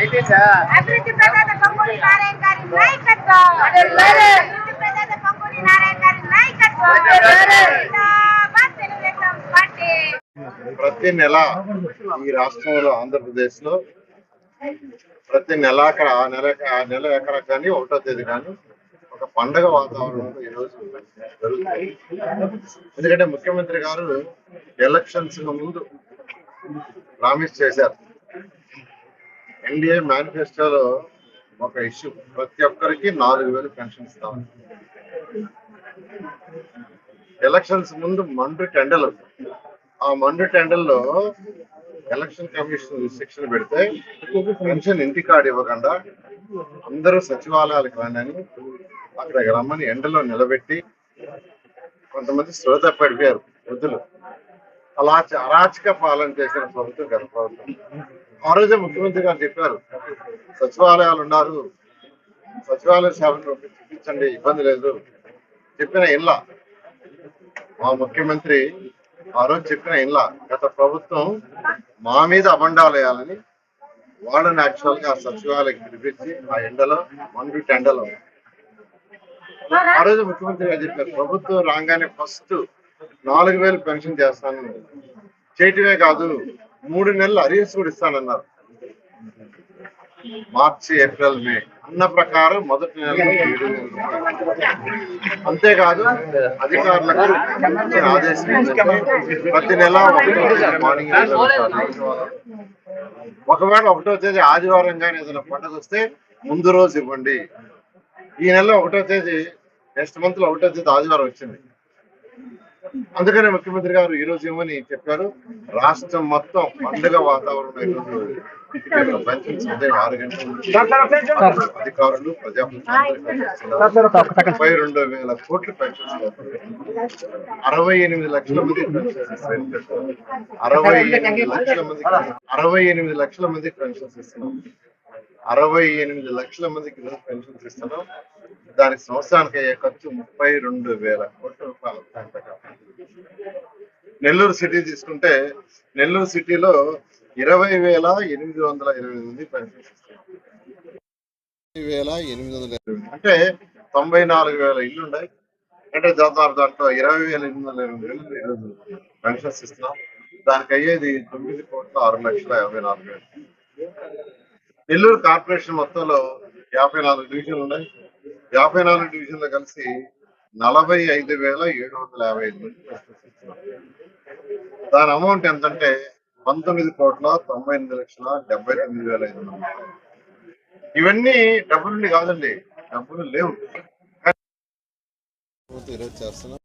అభివృద్ధి ప్రదాత కంపూరి నారాయణ గారి నాయకత్వం. అభివృద్ధి ప్రదాత కంపూరి నారాయణ గారి నాయకత్వం. జిందాబాద్ తెలుగుదేశం పార్టీ. ప్రతి నెల ఈ రాష్ట్రంలో ఆంధ్రప్రదేశ్లో ప్రతి నెలాఖర ఆ నెల ఆ నెల ఎకర కానీ ఒకటో తేదీ కానీ ఒక పండగ వాతావరణంలో ఈ రోజు జరుగుతుంది. ఎందుకంటే ముఖ్యమంత్రి గారు ఎలక్షన్స్ ముందు ప్రామిస్ చేశారు. ఎన్డీఏ మేనిఫెస్టోలో ఒక ఇష్యూ ప్రతి ఒక్కరికి నాలుగు వేలు పెన్షన్ ఇస్తాం. ఎలక్షన్స్ ముందు మండు టెండర్లు ఆ మండు టెండర్లో ఎలక్షన్ కమిషన్ రిస్ట్రిక్షన్ పెడితే పెన్షన్ ఇంటి కార్డు ఇవ్వకుండా అందరూ సచివాలయాలకు రండి అక్కడికి రమ్మని ఎండలో నిలబెట్టి కొంతమంది శ్రోత పడిపోయారు వృద్ధులు. అలా అరాచక పాలన చేసిన ప్రభుత్వం గత ప్రభుత్వం. ఆ రోజే ముఖ్యమంత్రి గారు చెప్పారు సచివాలయాలు ఉన్నారు సచివాలయ సేవలు చూపించండి ఇబ్బంది లేదు. చెప్పిన ఇళ్ళ మా ముఖ్యమంత్రి ఆ రోజు చెప్పిన ఇళ్ళ గత ప్రభుత్వం మా మీద అబండాలు వేయాలని వాళ్ళని యాక్చువల్గా సచివాలయం పిలిపించి ఆ ఎండలో మండు ఎండలో. ఆ రోజు ముఖ్యమంత్రి గారు చెప్పారు ప్రభుత్వం రాగానే ఫస్ట్ నాలుగు వేలు పెన్షన్ చేస్తాను చేయటమే కాదు మూడు నెలలు అరియర్స్ కూడా ఇస్తానన్నారు. మార్చి ఏప్రిల్ మే అన్న ప్రకారం మొదటి నెల అంతేకాదు అధికారులకు ఇచ్చిన ఆదేశం ప్రతి నెల మార్నింగ్ ఒకవేళ ఒకటో తేదీ ఆదివారం కానీ ఏదైనా పండుగ వస్తే ముందు రోజు ఇవ్వండి. ఈ నెల ఒకటో తేదీ నెక్స్ట్ మంత్లో ఒకటో తేదీ ఆదివారం వచ్చింది. అందుకనే ముఖ్యమంత్రి గారు ఈ రోజు ఇవ్వని చెప్పారు. రాష్ట్రం మొత్తం పండుగ వాతావరణం ఆరు గంటల అధికారులు ప్రజాప్రతినిధులు ముప్పై రెండు వేల కోట్ల పెన్షన్స్ అరవై ఎనిమిది లక్షల మంది. అరవై ఎనిమిది లక్షల మంది అరవై ఎనిమిది లక్షల మందికి పెన్షన్స్ ఇస్తున్నాం అరవై ఎనిమిది లక్షల మందికి పెన్షన్స్ ఇస్తున్నాం దానికి సంవత్సరానికి అయ్యే ఖర్చు ముప్పై రెండు వేల కోట్ల రూపాయలు. నెల్లూరు సిటీ తీసుకుంటే నెల్లూరు సిటీలో ఇరవై వేల ఎనిమిది వందల ఇరవై మంది పెన్షన్స్ వేల ఎనిమిది వందల ఇరవై అంటే తొంభై నాలుగు వేల ఇల్లు ఉన్నాయి. అంటే దాదాపు దాంట్లో ఇరవై వేల ఎనిమిది వందల ఇరవై వేలు ఈరోజు పెన్షన్స్ ఇస్తున్నాం. దానికి అయ్యేది తొమ్మిది కోట్ల ఆరు లక్షల యాభై నాలుగు వేలు. నెల్లూరు కార్పొరేషన్ మొత్తంలో యాభై నాలుగు డివిజన్లు ఉన్నాయి. యాభై నాలుగు డివిజన్లు కలిసి నలభై ఐదు వేల ఏడు వందల యాభై ఐదు మంది దాని అమౌంట్ ఎంతంటే పంతొమ్మిది కోట్ల తొంభై ఎనిమిది లక్షల డెబ్బై తొమ్మిది వేల ఐదు వందల. ఇవన్నీ డబ్బులుండి కాదండి డబ్బులు లేవు. ఈరోజు చేస్తున్నాం.